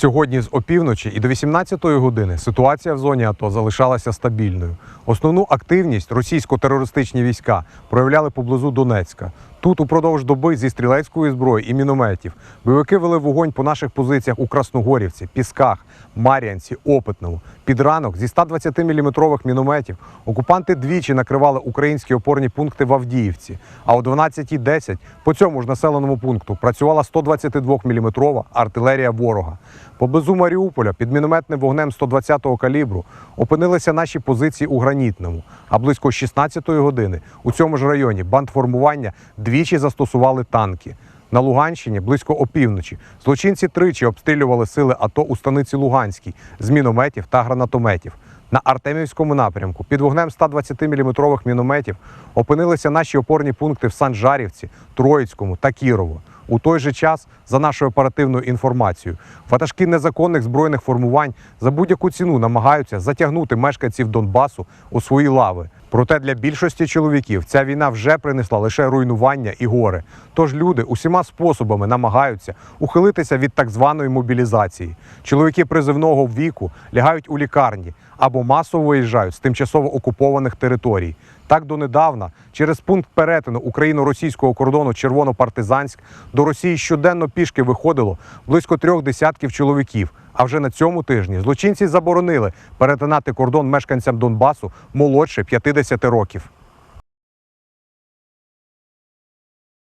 Сьогодні з опівночі і до 18-ї години ситуація в зоні АТО залишалася стабільною. Основну активність російсько-терористичні війська проявляли поблизу Донецька. Тут упродовж доби зі стрілецької зброї і мінометів бойовики вели вогонь по наших позиціях у Красногорівці, Пісках, Мар'янці, Опитному. Під ранок зі 120-мм мінометів окупанти двічі накривали українські опорні пункти в Авдіївці. А о 12.10 по цьому ж населеному пункту працювала 122-мм артилерія ворога. Поблизу Маріуполя під мінометним вогнем 120-го калібру опинилися наші позиції у Гранітному. А близько 16-ї години у цьому ж районі бандформування двічі застосували танки. На Луганщині близько опівночі злочинці тричі обстрілювали сили АТО у станиці Луганській з мінометів та гранатометів. На Артемівському напрямку під вогнем 120-мм мінометів опинилися наші опорні пункти в Санжарівці, Троїцькому та Кірово. У той же час, за нашою оперативною інформацією, ватажки незаконних збройних формувань за будь-яку ціну намагаються затягнути мешканців Донбасу у свої лави. Проте для більшості чоловіків ця війна вже принесла лише руйнування і горе. Тож люди усіма способами намагаються ухилитися від так званої мобілізації. Чоловіки призивного віку лягають у лікарні або масово виїжджають з тимчасово окупованих територій. Так донедавна, через пункт перетину україно-російського кордону Червоно-Партизанськ до Росії щоденно пішки виходило близько трьох десятків чоловіків. А вже на цьому тижні злочинці заборонили перетинати кордон мешканцям Донбасу молодше 50 років.